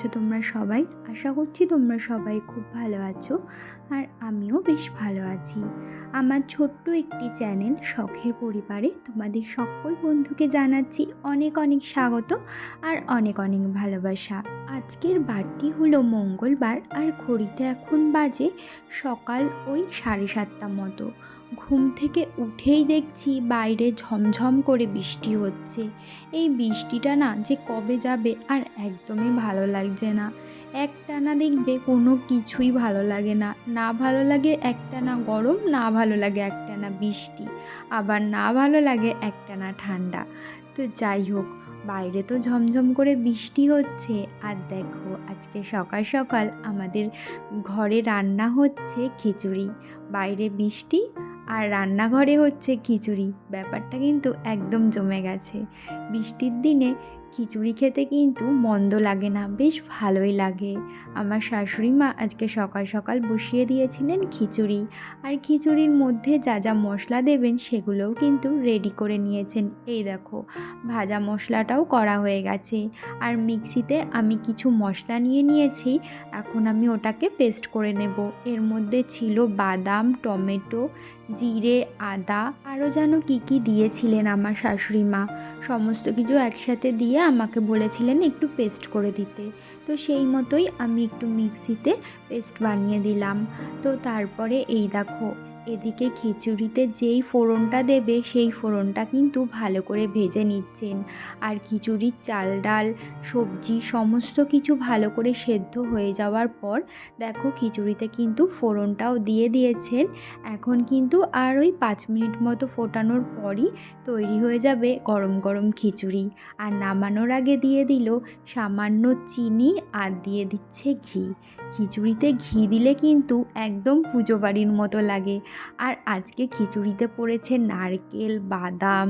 আছো তোমরা সবাই? আশা করছি তোমরা সবাই খুব ভালো আছো আর আমিও বেশ ভালো আছি। আমার ছোট্ট একটি চ্যানেল শখের পরিবারে তোমাদের সকল বন্ধুকে জানাচ্ছি অনেক অনেক স্বাগত আর অনেক অনেক ভালোবাসা। আজকের বারটি হলো মঙ্গলবার আর ঘড়িতে এখন বাজে সকাল ওই সাড়ে সাতটা মতো। ঘুম থেকে উঠেই দেখছি বাইরে ঝমঝম করে বৃষ্টি হচ্ছে। এই বৃষ্টিটা না যে কবে যাবে আর একদমই ভালো লাগছে না। একটানা দেখবে কোনো কিছুই ভালো লাগে না। না ভালো লাগে একটানা গরম, না ভালো লাগে একটানা বৃষ্টি। আবার না ভালো লাগে একটানা ঠান্ডা। তো যাই হোক, বাইরে তো ঝমঝম করে বৃষ্টি হচ্ছে। আর দেখো, আজকে সকাল সকাল আমাদের ঘরে রান্না হচ্ছে খিচুড়ি। বাইরে বৃষ্টি আর রান্নাঘরে হচ্ছে খিচুড়ি। ব্যাপারটা কিন্তু একদম জমে গেছে। বৃষ্টির দিনে খিচুড়ি খেতে কিন্তু মন্দ লাগে না, বেশ ভালোই লাগে। আমার শাশুড়ি মা আজকে সকাল সকাল বসিয়ে দিয়েছিলেন খিচুড়ি। আর খিচুড়ির মধ্যে যা যা মশলা দেবেন সেগুলোও কিন্তু রেডি করে নিয়েছেন। এই দেখো, ভাজা মশলাটাও করা হয়ে গেছে। আর মিক্সিতে আমি কিছু মশলা নিয়ে নিয়েছি, এখন আমি ওটাকে পেস্ট করে নেব। এর মধ্যে ছিল বাদাম, টমেটো জিরে, আদা আরও যেন কি কি দিয়েছিলেন আমার শাশুড়ি মা। সমস্ত কিছু একসাথে দিয়ে আমাকে বলেছিলেন একটু পেস্ট করে দিতে। তো সেই মতোই আমি একটু মিক্সিতে পেস্ট বানিয়ে দিলাম। তো তারপরে এই দেখো এদিকে খিচুড়িতে যেই ফোড়নটা দেবে, সেই ফোড়নটা কিন্তু ভালো করে ভেজে নিচ্ছেন। আর খিচুড়ির চাল, ডাল, সবজি সমস্ত কিছু ভালো করে সেদ্ধ হয়ে যাওয়ার পর দেখো খিচুড়িতে কিন্তু ফোড়নটাও দিয়ে দিয়েছেন। এখন কিন্তু আর ওই পাঁচ মিনিট মতো ফোটানোর পরই তৈরি হয়ে যাবে গরম গরম খিচুড়ি। আর নামানোর আগে দিয়ে দিল সামান্য চিনি আর দিয়ে দিচ্ছে ঘি। খিচুড়িতে ঘি দিলে কিন্তু একদম পুজো বাড়ির মতো লাগে। আর আজকে খিচুড়িতে পড়েছে নারকেল, বাদাম।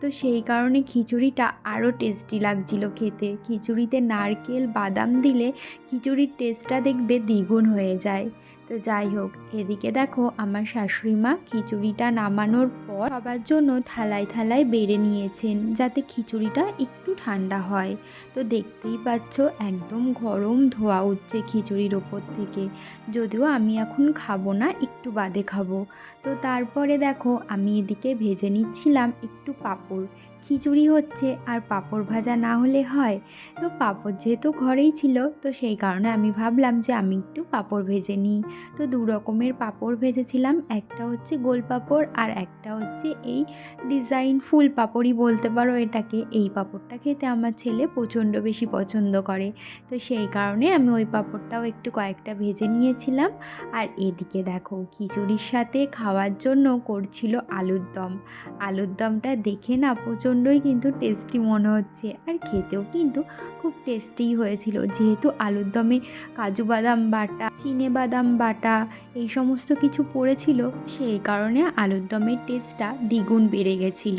তো সেই কারণে খিচুড়িটা আরও টেস্টি লাগছিল খেতে। খিচুড়িতে নারকেল, বাদাম দিলে খিচুড়ির টেস্টটা দেখবে দ্বিগুণ হয়ে যায়। তো যাই হোক, এদিকে দেখো আমার শাশুড়ি মা খিচুড়িটা নামানোর পর সবার জন্য থালায় থালায় বেড়ে নিয়েছেন যাতে খিচুড়িটা একটু ঠান্ডা হয়। তো দেখতেই পাচ্ছ একদম গরম ধোয়া উঠছে খিচুড়ির ওপর থেকে। যদিও আমি এখন খাব না, একটু বাদে খাব। তো তারপরে দেখো আমি এদিকে ভেজে নিচ্ছিলাম একটু পাঁপড়। খিচুড়ি হচ্ছে আর পাঁপড় ভাজা না হলে হয়। তো পাঁপড় যেহেতু ঘরেই ছিল, তো সেই কারণে আমি ভাবলাম যে আমি একটু পাঁপড় ভেজে নিই। তো দু রকমের পাঁপড় ভেজেছিলাম, একটা হচ্ছে গোল পাঁপড় আর একটা হচ্ছে এই ডিজাইন ফুল পাঁপড়ই বলতে পারো এটাকে। এই পাঁপড়টা খেতে আমার ছেলে প্রচণ্ড বেশি পছন্দ করে। তো সেই কারণে আমি ওই পাঁপড়টাও একটু কয়েকটা ভেজে নিয়েছিলাম। আর এদিকে দেখো, খিচুড়ির সাথে খাওয়ার জন্য করছিল আলুর দম। আলুর দমটা দেখে না প্রচণ্ডই কিন্তু টেস্টি মনে হচ্ছে। আর খেতেও কিন্তু খুব টেস্টিই হয়েছিল। যেহেতু আলুর দমে কাজু বাদাম বাটা, চিনে বাদাম বাটা এই সমস্ত কিছু পড়েছিল, সেই কারণে আলুর দমের টেস্টটা দ্বিগুণ বেড়ে গেছিল।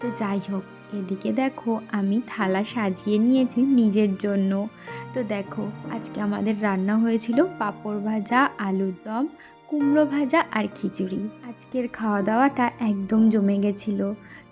তো যাই হোক, এদিকে দেখো, আমি থালা সাজিয়ে নিয়েছি নিজের জন্য। তো দেখো, আজকে আমাদের রান্না হয়েছিল পাঁপড় ভাজা, আলুর দম, কুমড়ো ভাজা আর খিচুড়ি। আজকের খাওয়া দাওয়াটা একদম জমে গেছিল।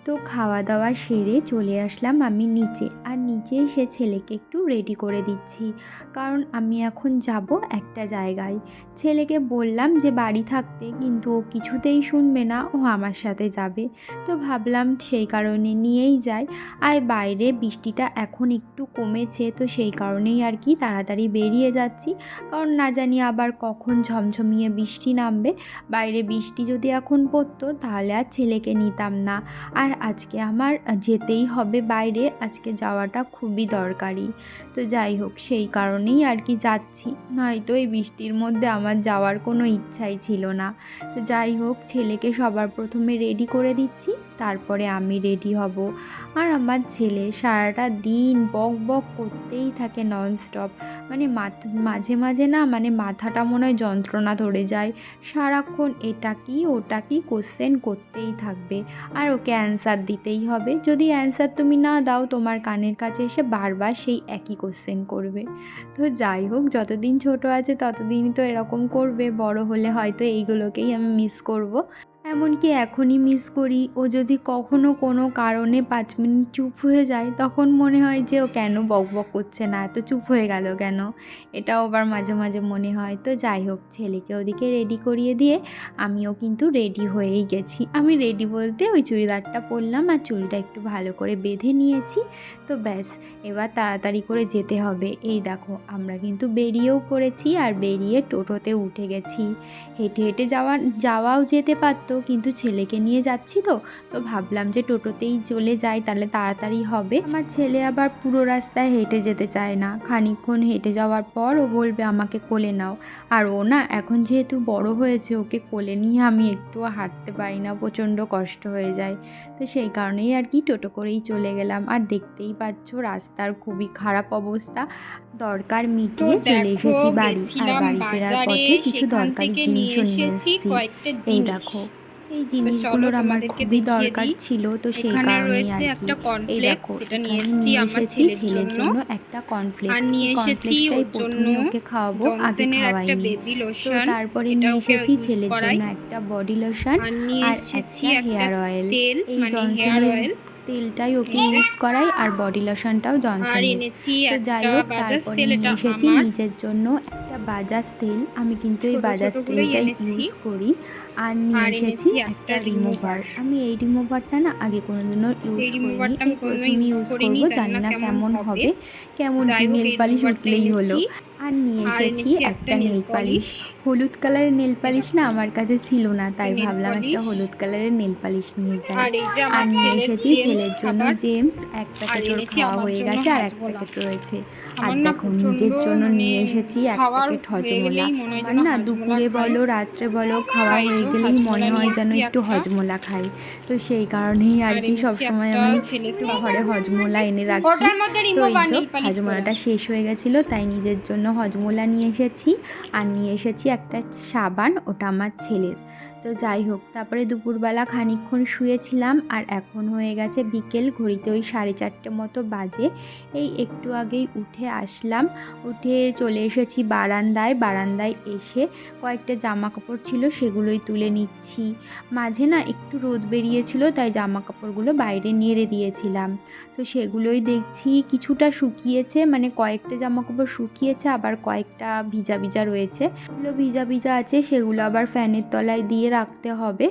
তো খাওয়া দাওয়া সেরে চলে আসলাম আমি নিচে। আর নিচে এসে ছেলেকে একটু রেডি করে দিচ্ছি। কারণ আমি এখন যাব একটা জায়গায়। ছেলেকে বললাম যে বাড়ি থাকতে, কিন্তু ও কিছুতেই শুনবে না, ও আমার সাথে যাবে। তো ভাবলাম সেই কারণে নিয়েই যাই। আর বাইরে বৃষ্টিটা এখন একটু কমেছে, তো সেই কারণেই আর কি তাড়াতাড়ি বেরিয়ে যাচ্ছি। কারণ না জানি আবার কখন ঝমঝমিয়ে বৃষ্টি নামবে। বাইরে বৃষ্টি যদি এখন পড়তো, তাহলে আর ছেলেকে নিতাম না। আর আজকে আমার যেতেই হবে বাইরে। আজকে যাওয়াটা খুবই দরকারি। তো যাই হোক, সেই কারণেই আর কি যাচ্ছি। নয়তো এই বৃষ্টির মধ্যে আমার যাওয়ার কোনো ইচ্ছাই ছিল না। তো যাই হোক, ছেলেকে সবার প্রথমে রেডি করে দিচ্ছি। তারপরে আমি রেডি হব। আর আমার ছেলে সারাটা দিন বক বক করতেই থাকে ননস্টপ মানে মাঝে মাঝে না মানে মাথাটা মনে হয় যন্ত্রণা ধরে যায়। সারাক্ষণ এটা কি, ওটা কি কোশ্চেন করতেই থাকবে। আর ওকে অ্যান্সার দিতেই হবে। যদি অ্যান্সার তুমি না দাও, তোমার কানের কাছে এসে বারবার সেই একই কোশ্চেন করবে। তো যাই হোক, যতদিন ছোট আছে ততদিনই তো এরকম করবে। বড় হলে হয়তো এইগুলোকেই আমি মিস করব। এমনকি এখনই মিস করি। ও যদি কখনো কোনো কারণে পাঁচ মিনিট চুপ হয়ে যায়, তখন মনে হয় যে ও কেন বক বক করছে না? এত চুপ হয়ে গেল কেন? এটাও আবার মাঝে মাঝে মনে হয়। তো যাই হোক, ছেলেকে ওদিকে রেডি করিয়ে দিয়ে আমিও কিন্তু রেডি হয়েই গেছি। আমি রেডি বলতে ওই চুড়িদারটা পরলাম আর চুলটা একটু ভালো করে বেঁধে নিয়েছি। তো ব্যাস, এবার তাড়াতাড়ি করে যেতে হবে। এই দেখো, আমরা কিন্তু বেরিয়েও পড়েছি আর বেরিয়ে টোটোতে উঠে গেছি। হেঁটে হেঁটে যাওয়া, যাওয়াও যেতে পারতো কিন্তু ছেলেকে নিয়ে যাচ্ছি তো তো ভাবলাম যে টোটোতেই চলে যাই তাহলে তাড়াতাড়ি হবে। আমার ছেলে আবার পুরো রাস্তায় হেঁটে যেতে চায় না। খানিকক্ষণ হেঁটে যাওয়ার পর ও বলবে আমাকে কোলে নাও। আর ও না এখন যেহেতু বড় হয়েছে ওকে কোলে নিয়ে আমি একটুও হাঁটতে পারি না প্রচণ্ড কষ্ট হয়ে যায়। তো সেই কারণেই আর কি টোটো করেই চলে গেলাম। আর দেখতেই পাচ্ছ রাস্তার খুবই খারাপ অবস্থা। দরকার মিটিয়ে চলে এসেছি বাড়ি আর বাড়ি ফেরার পথে কিছু দরকারি জিনিসও নিয়ে এসেছি এই দেখো এই জিনিসগুলোর আমার খুবই দরকার ছিল তো সেই কারণে একটা কনফ্লেক্স কর্নফ্লেক্স এটা নিয়ে এসেছি আমার ছেলের জন্য। একটা কনফ্লেক্স আর নিয়ে এসেছি ওর জন্য ওকে খাওয়াবো আগে একটা বেবি লোশন তারপরে নিয়ে এসেছি ছেলের জন্য একটা বডি লোশন আর নিয়ে এসেছি একটা হেয়ার অয়েল তেল মানে হেয়ার অয়েল তেলটাই ওকে ইউজ করাই আর বডি লোশনটাও আর এনেছি তো যাই হোক তারপরে নিয়ে এসেছি নিজের জন্য একটা বাজাজ তেল। আমি কিন্তু এই বাজাজ তেলটাই ইউজ করি। আর নিয়ে এসেছি একটা রিমুভার আমি এই রিমুভারটা না আগে কোনোদিনও ইউজ করিনি। এই ইউজ করব জানি না কেমন হবে। কেমন নেল পালিশ উঠলেই হলো। আর নিয়ে এসেছি একটা নেল পালিশ হলুদ কালারের নেল পালিশ না আমার কাছে ছিল না তাই ভাবলাম একটা হলুদ কালারের নেল পালিশ নিয়ে যাই। আর আর নিয়ে এসেছি ছেলের জন্য জেমস এক প্যাকেট ওর খাওয়া হয়ে গেছে আর এক। প্যাকেট রয়েছে। আর দেখো নিজের জন্য মানে নিয়ে এসেছি এক প্যাকেট হজমোলা। আমার না দুপুরে বলো রাত্রে বলো খাওয়া হয়ে গেলেই মনে হয় যেন একটু হজমোলা খাই। তো সেই কারণেই আর আর কি সবসময় আমি একটু ঘরে হজমোলা এনে রাখি। তো হজমোলাটা শেষ হয়ে গেছিল তাই নিজের জন্য হজমোলা নিয়ে এসেছি। আর নিয়ে এসেছি একটা সাবান ওটা আমার ছেলের। তো যাই হোক, তারপরে দুপুরবেলা খানিকক্ষণ শুয়েছিলাম আর এখন হয়ে গেছে বিকেল, ঘড়িতে ওই সাড়ে চারটে মতো বাজে। এই একটু আগেই উঠে আসলাম, উঠে চলে এসেছি বারান্দায় বারান্দায় এসে কয়েকটা জামা কাপড় ছিল সেগুলোই তুলে নিচ্ছি। মাঝে না একটু রোদ বেরিয়েছিল, তাই জামা কাপড়গুলো বাইরে নেড়ে দিয়েছিলাম। তো সেগুলোই দেখছি কিছুটা শুকিয়েছে মানে কয়েকটা জামা কাপড় শুকিয়েছে, আবার কয়েকটা ভিজা ভিজা রয়েছে। ভিজা ভিজা আছে, সেগুলো আবার ফ্যানের তলায় দিয়ে রাখতে হবে।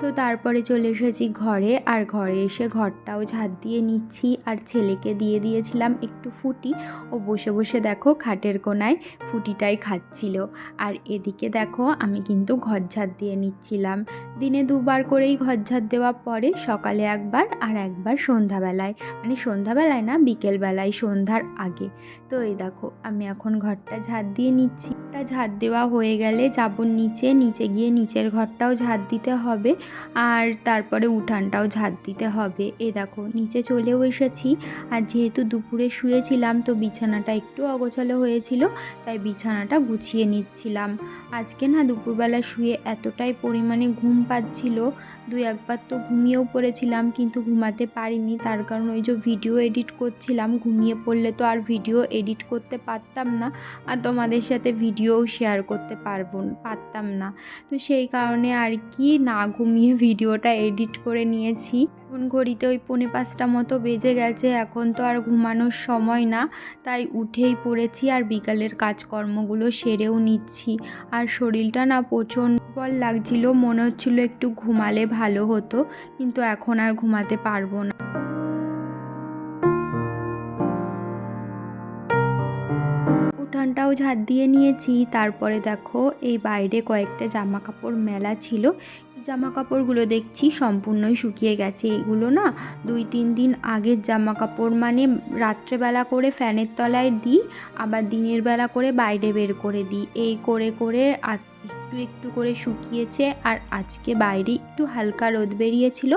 তো তারপরে চলে এসেছি ঘরে। আর ঘরে এসে ঘরটাও ঝাড় দিয়ে নিচ্ছি। আর ছেলেকে দিয়ে দিয়েছিলাম একটু ফুটি। ও বসে বসে দেখো খাটের কোনায় ফুটিটাই খাচ্ছিল। আর এদিকে দেখো আমি কিন্তু ঘর ঝাড় দিয়ে নিচ্ছিলাম। দিনে দুবার করেই ঘর ঝাড় দেওয়া পরে সকালে একবার আর একবার সন্ধ্যাবেলায়। মানে সন্ধ্যাবেলায় না, বিকেলবেলায় সন্ধ্যার আগে। তো এই দেখো আমি এখন ঘরটা ঝাড় দিয়ে নিচ্ছি। টা ঝাড় দেওয়া হয়ে গেলে যাব নিচে। নিচে গিয়ে নিচের ঘরটাও ঝাড় দিতে হবে আর তারপরে উঠানটাও ঝাড় দিতে হবে। এ দেখো, নিচে চলেও এসেছি। আর যেহেতু দুপুরে শুয়েছিলাম তো বিছানাটা একটু অগোছালো হয়েছিল, তাই বিছানাটা গুছিয়ে নিচ্ছিলাম। আজকে না দুপুরবেলা শুয়ে এতটাই পরিমাণে ঘুম পাচ্ছিল, দুই একবার তো ঘুমিয়েও পড়েছিলাম কিন্তু ঘুমাতে পারিনি। তার কারণ ওই যে ভিডিও এডিট করছিলাম, ঘুমিয়ে পড়লে তো আর ভিডিও এডিট করতে পারতাম না, আর তোমাদের সাথে ভিডিওও শেয়ার করতে পারব, পারতাম না। তো সেই কারণে আর কি না ঘুমিয়ে ভিডিওটা এডিট করে নিয়েছি। এখন ঘড়িতে ওই পৌনে পাঁচটা মতো বেজে গেছে, এখন তো আর ঘুমানোর সময় না, তাই উঠেই পড়েছি আর বিকালের কাজকর্মগুলো সেরেও নিচ্ছি। আর শরীরটা না প্রচণ্ড বল লাগছিল, মনে হচ্ছিল একটু ঘুমালে ভালো হতো, কিন্তু এখন আর ঘুমাতে পারব না। উঠানটাও ঝাড় দিয়ে নিয়েছি। তারপরে দেখো, এই বাইরে কয়েকটা জামা কাপড় মেলা ছিল। জামা কাপড়গুলো দেখছি সম্পূর্ণই শুকিয়ে গেছে। এগুলো না দুই, তিন দিন আগের জামা কাপড় মানে রাত্রেবেলা করে ফ্যানের তলায় দিই, আবার দিনের বেলা করে বাইরে বের করে দিই। এই করে করে একটু একটু করে শুকিয়েছে আর আজকে বাইরে একটু হালকা রোদ বেরিয়েছিল,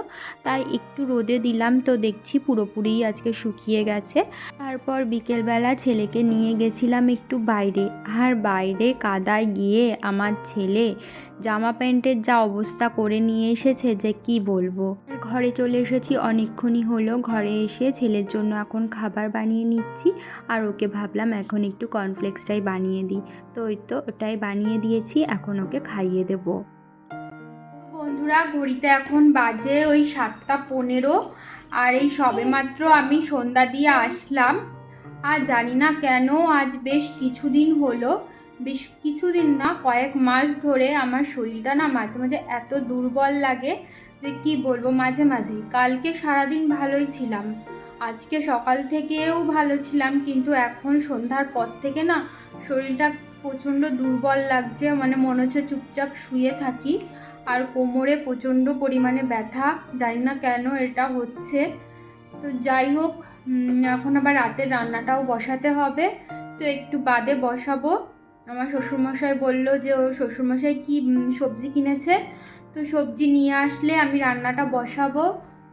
তাই একটু রোদে দিলাম তো দেখছি পুরোপুরি আজকে শুকিয়ে গেছে। তারপর বিকেলবেলা ছেলেকে নিয়ে গেছিলাম একটু বাইরে, আর বাইরে কাদায় গিয়ে আমার ছেলে জামা প্যান্টের যা অবস্থা করে নিয়ে এসেছে যে কি বলব? ঘরে চলে এসেছি অনেকক্ষণই হলো, ঘরে এসে ছেলের জন্য এখন খাবার বানিয়ে নিচ্ছি। আর ওকে ভাবলাম এখন একটু কর্নফ্লেক্সটাই বানিয়ে দিই। তো ওই তো ওটাই বানিয়ে দিয়েছি, এখন ওকে খাইয়ে দেবো। বন্ধুরা, ঘড়িতে এখন বাজে ওই সাতটা পনেরো। আর এই সবেমাত্র আমি সন্ধ্যা দিয়ে আসলাম। আর জানি না কেন আজ বেশ কিছুদিন হলো। বেশ কিছুদিন না, কয়েক মাস ধরে আমার শরীরটা না মাঝে মাঝে এত দুর্বল লাগে যে কি বলব মাঝে মাঝেই কালকে সারাদিন ভালোই ছিলাম। আজকে সকাল থেকেও ভালো ছিলাম, কিন্তু এখন সন্ধ্যার পর থেকে না শরীরটা প্রচণ্ড দুর্বল লাগছে মানে মনে হচ্ছে চুপচাপ শুয়ে থাকি। আর কোমরে প্রচণ্ড পরিমাণে ব্যথা, জানি না কেন এটা হচ্ছে। তো যাই হোক এখন আবার রাতের রান্নাটাও বসাতে হবে। তো একটু বাদে বসাবো। আমার শ্বশুরমশাই বলল যে, ও শ্বশুরমশাই কি সবজি কিনেছে? তো সবজি নিয়ে আসলে আমি রান্নাটা বসাবো।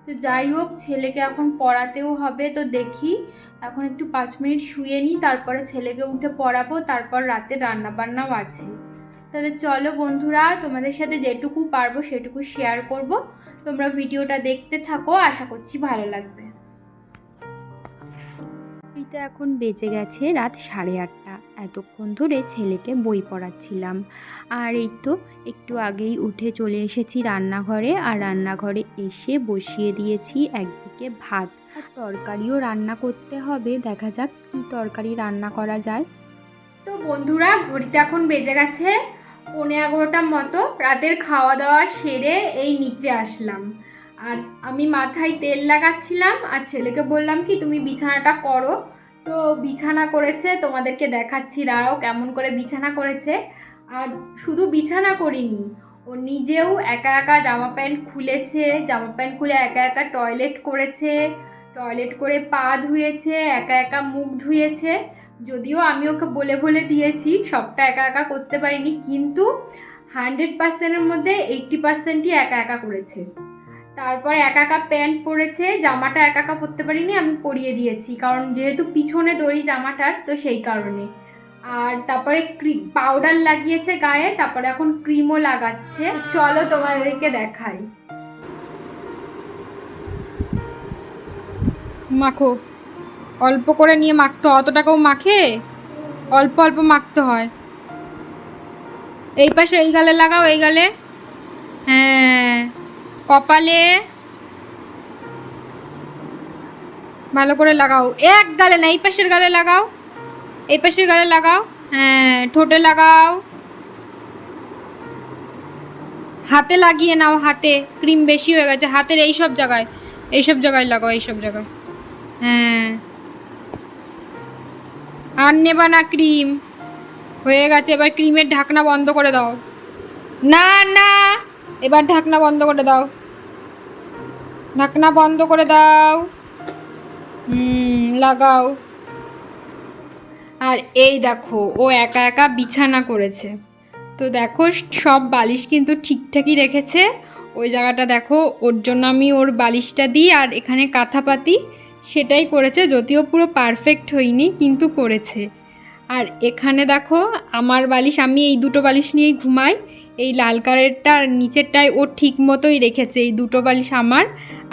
তো যাই হোক, ছেলেকে এখন পড়াতেও হবে তো দেখি। এখন একটু পাঁচ মিনিট শুয়ে নিই, তারপরে ছেলেকে উঠে পড়াবো, তারপর রাতে রান্না বান্নাও আছে। তাহলে চলো বন্ধুরা, তোমাদের সাথে যেটুকু পারব সেটুকু শেয়ার করব। তোমরা ভিডিওটা দেখতে থাকো, আশা করছি ভালো লাগবে। এখন বেজে গেছে রাত সাড়ে আটটা। এতক্ষণ ধরে ছেলেকে বই পড়াচ্ছিলাম। আর এই তো একটু আগেই উঠে চলে এসেছি রান্নাঘরে, আর রান্নাঘরে এসে বসিয়ে দিয়েছি একদিকে ভাত। তরকারিও রান্না করতে হবে, দেখা যাক কী তরকারি রান্না করা যায়। তো বন্ধুরা, ঘড়িতে এখন বেজে গেছে পৌনে এগারোটার মতো। রাতের খাওয়া দাওয়া সেরে এই নিচে আসলাম। আর আমি মাথায় তেল লাগাচ্ছিলাম, আর ছেলেকে বললাম কি, তুমি বিছানাটা করো। তো বিছানা করেছে, তোমাদেরকে দেখাচ্ছি, দাঁড়াও কেমন করে বিছানা করেছে। আর শুধু বিছানা করিনি, ও নিজেও একা একা জামা প্যান্ট খুলেছে, জামা প্যান্ট খুলে একা একা টয়লেট করেছে, টয়লেট করে পা ধুয়েছে, একা একা মুখ ধুয়েছে। যদিও আমি ওকে বলে বলে দিয়েছি, সবটা একা একা করতে পারিনি, কিন্তু হান্ড্রেড পার্সেন্টের মধ্যে এইটটি পার্সেন্টই একা একা করেছে। তারপরে একা একা প্যান্ট পরেছে, জামাটা একা একা পরতে পারিনি, আমি পরিয়ে দিয়েছি। কারণ যেহেতু পিছনে দড়ি জামাটার, তো সেই কারণে। আর তারপরে ক্রিম পাউডার লাগিয়েছে গায়ে, তারপরে এখন ক্রিমও লাগাচ্ছে। চলো তোমাদেরকে দেখাই। মাখো। অল্প করে নিয়ে মাখতে হয়। অতটাকেও মাখে? অল্প অল্প মাখতে হয়। এই পাশে এই গালে লাগাও, এই গালে। হ্যাঁ। কপালে ভালো করে লাগাও। এক গালে না, এই পাশের গালে লাগাও। এই পাশের গালে লাগাও। হ্যাঁ ঠোঁটে লাগাও। হাতে লাগিয়ে নাও, হাতে। ক্রিম বেশি হয়ে গেছে, হাতের এই সব জায়গায়। এই সব জায়গায় লাগাও, এই সব জায়গায়। হ্যাঁ। আর নেবা না ক্রিম। হয়ে গেছে, এবার ক্রিমের ঢাকনা বন্ধ করে দাও। না না। এবার ঢাকনা বন্ধ করে দাও। ঢাকনা বন্ধ করে দাও। লাগাও। আর এই দেখো, ও একা একা বিছানা করেছে। তো দেখো, সব বালিশ কিন্তু ঠিকঠাকই রেখেছে। ওই জায়গাটা দেখো, ওর জন্য আমি ওর বালিশটা দিই আর এখানে কাঁথা পাতি সেটাই করেছে, যদিও পুরো পারফেক্ট হয়নি, কিন্তু করেছে। আর এখানে দেখো, আমার বালিশ, আমি এই দুটো বালিশ নিয়েই ঘুমাই। এই লাল কালারটা আর নিচেরটায় ও ঠিক মতোই রেখেছে, এই দুটো বালিশ আমার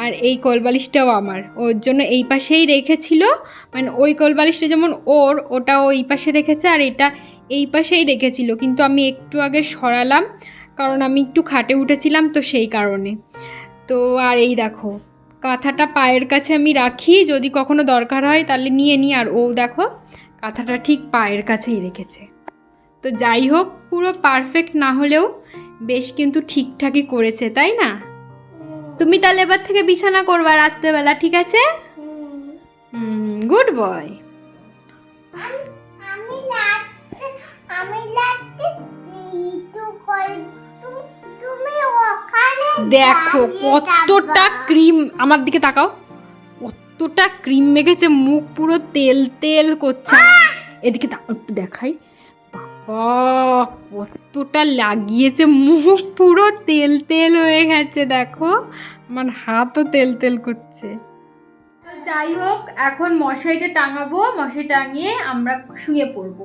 আর এই কোল বালিশটাও আমার। ওর জন্য এই পাশেই রেখেছিল মানে ওই কোল বালিশটা যেমন ওর ওটা ও এই পাশে রেখেছে আর এটা এই পাশেই রেখেছিল। কিন্তু আমি একটু আগে সরালাম, কারণ আমি একটু খাটে উঠেছিলাম তো সেই কারণে। তো আর এই দেখো, কাঁথাটা পায়ের কাছে আমি রাখি, যদি কখনো দরকার হয় তাহলে নিয়ে নিই আর ও দেখো, কাঁথাটা ঠিক পায়ের কাছেই রেখেছে। তো যাই হোক পুরো পারফেক্ট না হলেও বেশ কিন্তু ঠিকঠাকই করেছে তাই না? তুমি তাহলে এবার থেকে বিছানা করবা রাত্রেবেলা ঠিক আছে? গুড বয় দেখো কতটা ক্রিম আমার দিকে তাকাও। কতটা ক্রিম মেখেছে মুখ পুরো তেল তেল করছে। এদিকে দেখাই। কতটা লাগিয়েছে মুখ, পুরো তেল তেল হয়ে গেছে, দেখো। আমার হাতও তেল তেল করছে। যাই হোক, এখন মশারিটা টাঙাবো, মশারি টাঙিয়ে আমরা শুয়ে পড়ব।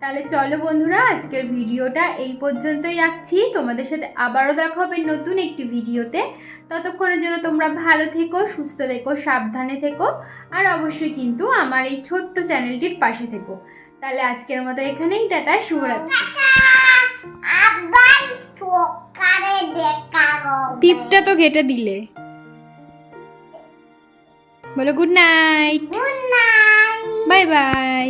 তাহলে চলো বন্ধুরা, আজকের ভিডিওটা এই পর্যন্তই রাখছি। তোমাদের সাথে আবারও দেখা হবে নতুন একটি ভিডিওতে। ততক্ষণের জন্য তোমরা ভালো থেকো, সুস্থ থেকো, সাবধানে থেকো। আর অবশ্যই কিন্তু আমার এই ছোট্ট চ্যানেলটির পাশে থেকো। তাহলে আজকের মতো এখানেই টাটা শুভরাত্রি। টিপটা তো ঘেটে দিলে। বলো good night good night bye bye